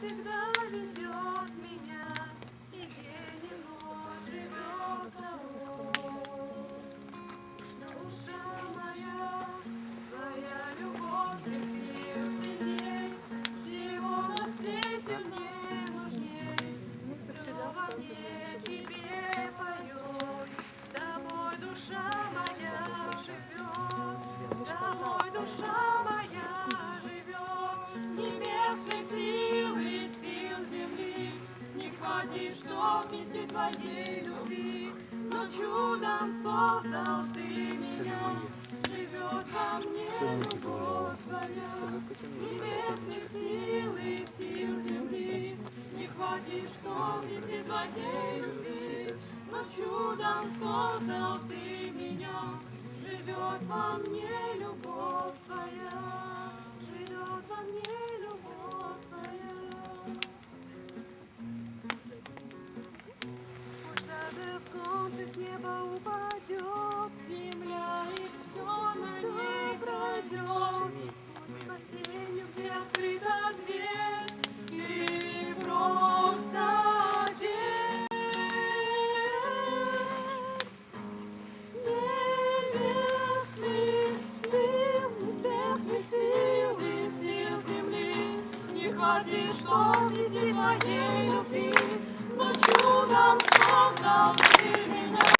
всегда. скромности твоей любви, но чудом создал ты меня. Живет во мне любовь твоя, небесных сил и сил земли. Не хватит скромности твоей любви, но чудом создал ты меня. Живет во мне пройдет земля, и все на ней пройдет. Спасению где придат дверь, ты просто верь. Небесных сил, небесных сил и сил земли, не хватит, что везде твоей любви, но чудом создал ты меня.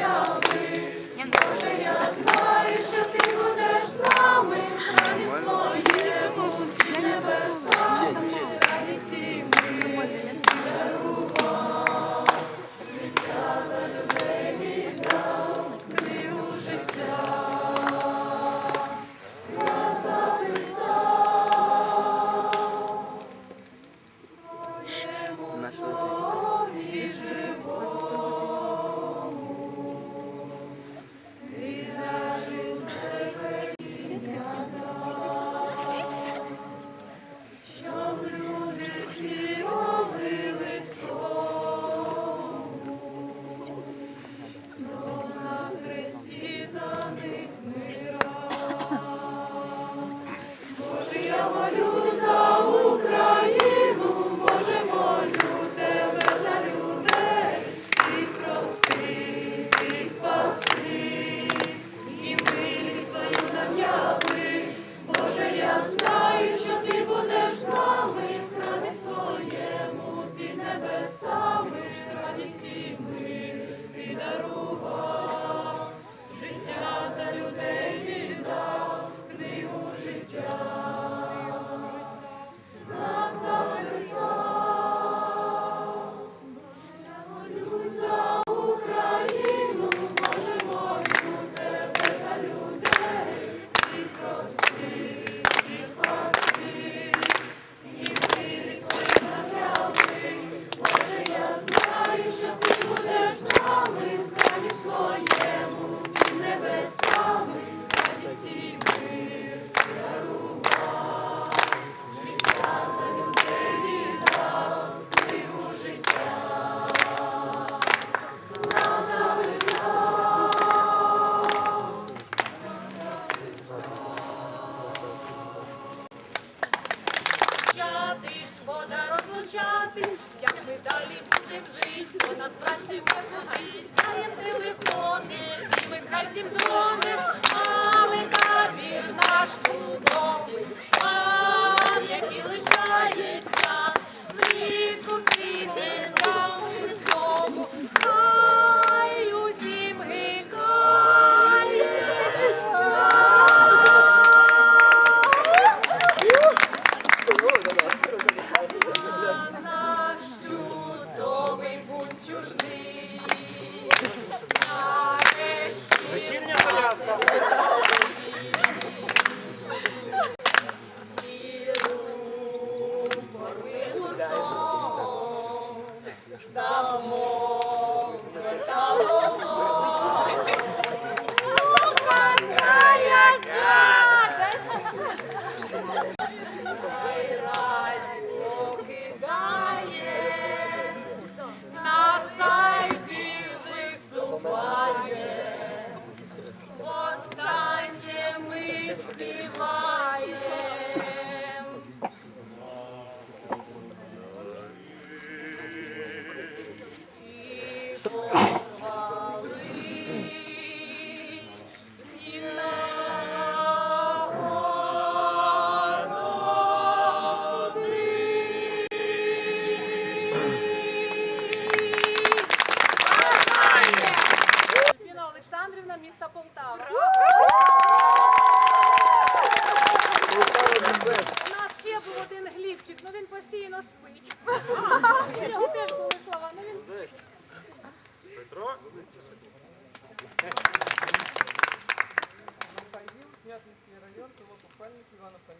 주여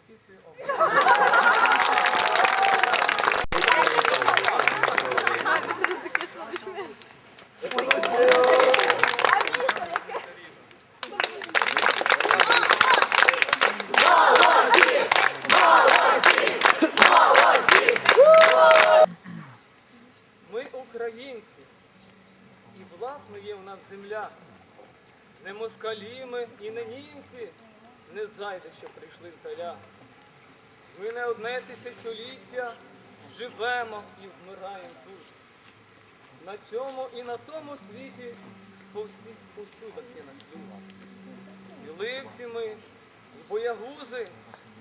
키스. 어. Прийшли здаля. Ми не одне тисячоліття живемо і вмираємо тут. На цьому і на тому світі по всіх усюдах є наш дума. Сміливці ми боягузи,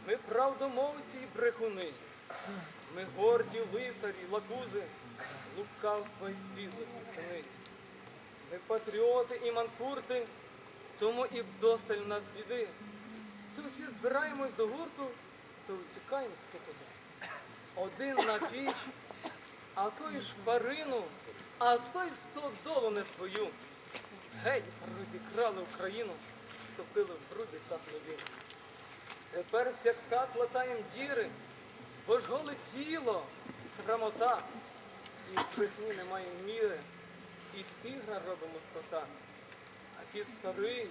ми правдомовці і брехуни. Ми горді лицарі, лакузи, лукавства й підлості сини. Ми патріоти і манкурти, тому і вдосталь нас біди. То всі збираємось до гурту, то втікаємо хто куди. Один на піч, а той шпарину, а той сто долу не свою. Геть розікрали Україну, топили в бруді та хлебі. Тепер сяк латаєм діри, бо ж голе тіло, срамота, і в брехні немає міри, і тигра робимо з. А кіт старий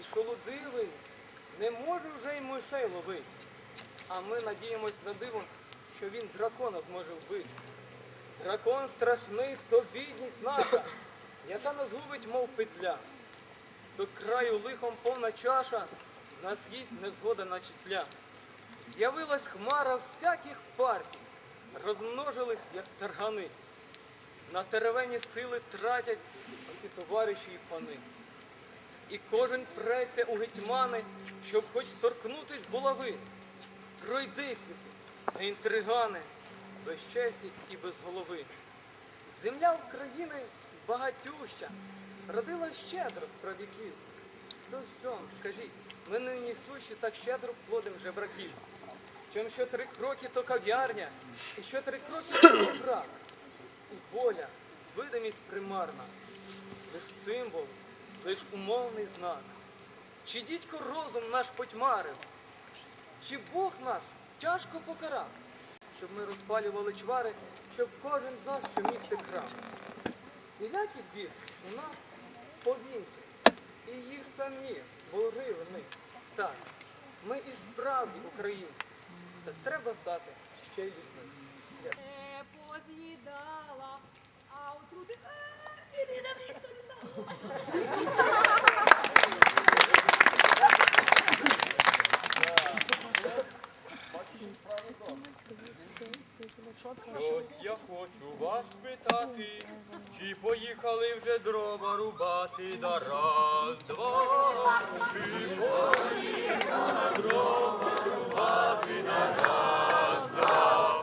і шолодивий, не може вже й мишей ловить. А ми надіємось на диво, що він дракона зможе вбити. Дракон страшний, то бідність наша, яка нас губить, мов петля. До краю лихом повна чаша, нас їсть незгода наче тля. З'явилась хмара всяких партій, розмножились, як таргани. На теревені сили тратять оці товариші і пани. І кожен преться у гетьмани, щоб хоч торкнутись булави. Пройди світи, на інтригани, без честі і без голови. Земля України багатюща, родила щедро з правіків. То що скажіть, ми нині сущі так щедро плодим жебраків. Чим що три кроки, то кав'ярня, і що три кроки то жебрак. І воля, видимість примарна, лиш символ, лиш умовний знак. Чи дідько розум наш потьмарив, чи Бог нас тяжко покарав, щоб ми розпалювали чвари, щоб кожен з нас що міг ти крав. Всілякий бід у нас повінці, і їх самі створили ми. Так, ми і справді українці, та треба стати ще й людьми. Дякую. Поз'їдала, а отрути... Е, Ірина Вікторівна! Щось я хочу вас питати, чи поїхали вже дрова рубати да раз, два, чи поїхали дрова рубати да раз, два.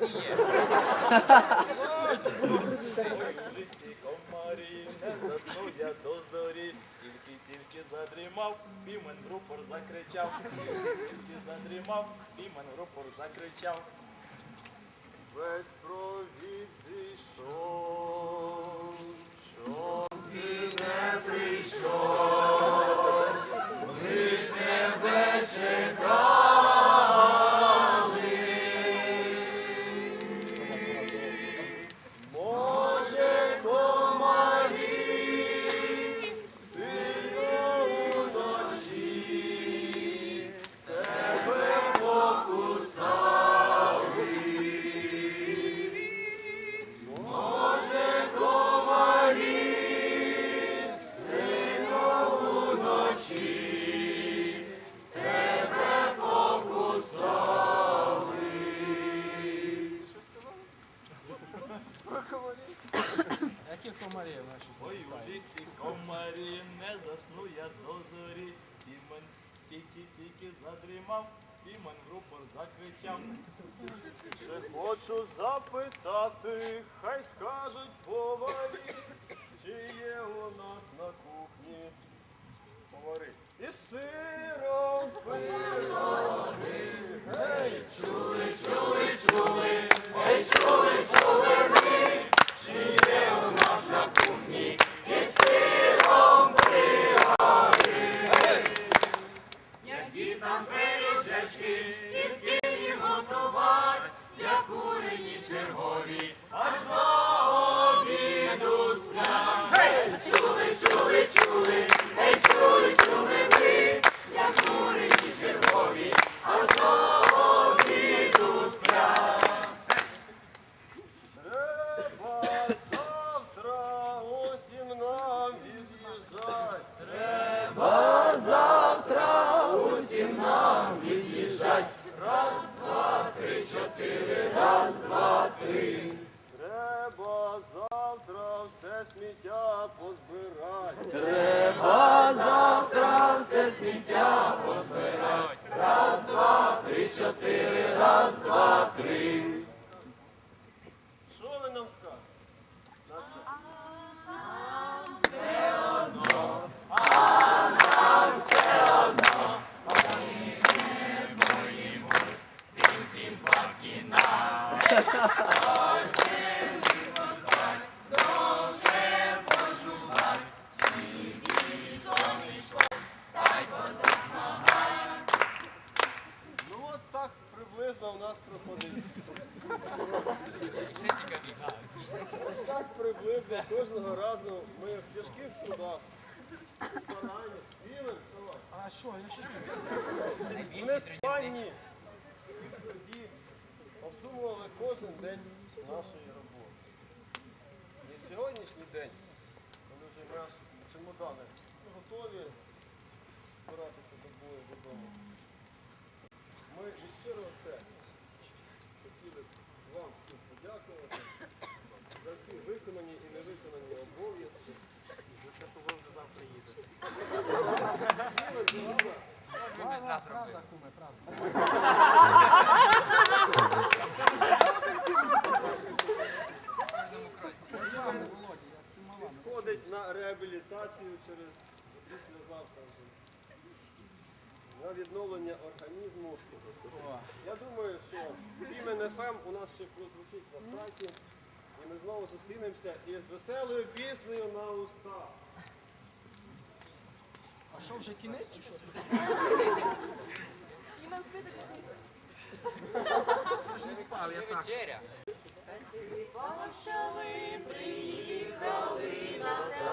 Де ти є? До зорі, тільки тільки задрімав, пімен рупор закричав, тільки задрімав, пімен рупор закричав. Весь провід зійшов, що ти не прийшов, Ще хочу запитати, хай скажуть поварі, чи є у нас на кухні повари. І сиром пироги, гей, чули, чули, чули, гей, чули, чули ми. чи Correct. День, коли вже наші чемодани готові збиратися до бою додому. Ми від щирого серця хотіли б вам всім подякувати за всі виконані і невиконані обов'язки. За те, що ви вже завтра їдете. Входить на реабілітацію через післязавтра вже. На відновлення організму. Я думаю, що імен ФМ у нас ще прозвучить на сайті. І ми знову зустрінемося із веселою піснею на устах. А що вже кінець чи що? Почали приїхали на